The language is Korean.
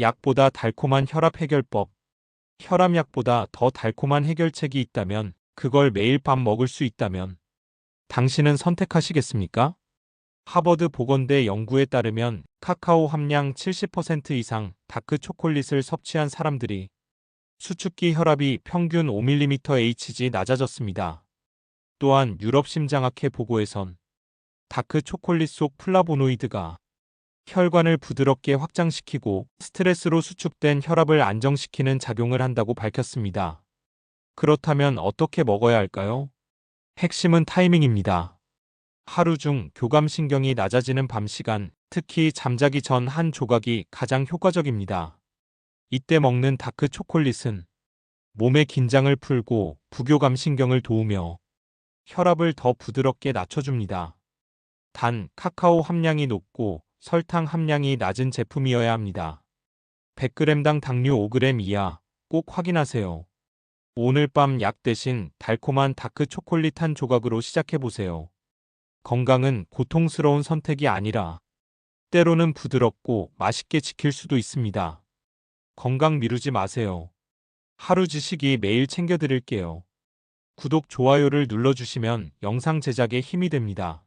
약보다 달콤한 혈압 해결법. 혈압약보다 더 달콤한 해결책이 있다면, 그걸 매일 밤 먹을 수 있다면, 당신은 선택하시겠습니까? 하버드 보건대 연구에 따르면 카카오 함량 70% 이상 다크 초콜릿을 섭취한 사람들이 수축기 혈압이 평균 5mmHg 낮아졌습니다. 또한 유럽 심장학회 보고에선 다크 초콜릿 속 플라보노이드가 혈관을 부드럽게 확장시키고 스트레스로 수축된 혈압을 안정시키는 작용을 한다고 밝혔습니다. 그렇다면 어떻게 먹어야 할까요? 핵심은 타이밍입니다. 하루 중 교감신경이 낮아지는 밤 시간, 특히 잠자기 전 한 조각이 가장 효과적입니다. 이때 먹는 다크 초콜릿은 몸의 긴장을 풀고 부교감 신경을 도우며 혈압을 더 부드럽게 낮춰줍니다. 단, 카카오 함량이 높고 설탕 함량이 낮은 제품이어야 합니다. 100g당 당류 5g 이하 꼭 확인하세요. 오늘 밤 약 대신 달콤한 다크 초콜릿 한 조각으로 시작해보세요. 건강은 고통스러운 선택이 아니라 때로는 부드럽고 맛있게 지킬 수도 있습니다. 건강 미루지 마세요. 하루 지식이 매일 챙겨드릴게요. 구독, 좋아요를 눌러주시면 영상 제작에 힘이 됩니다.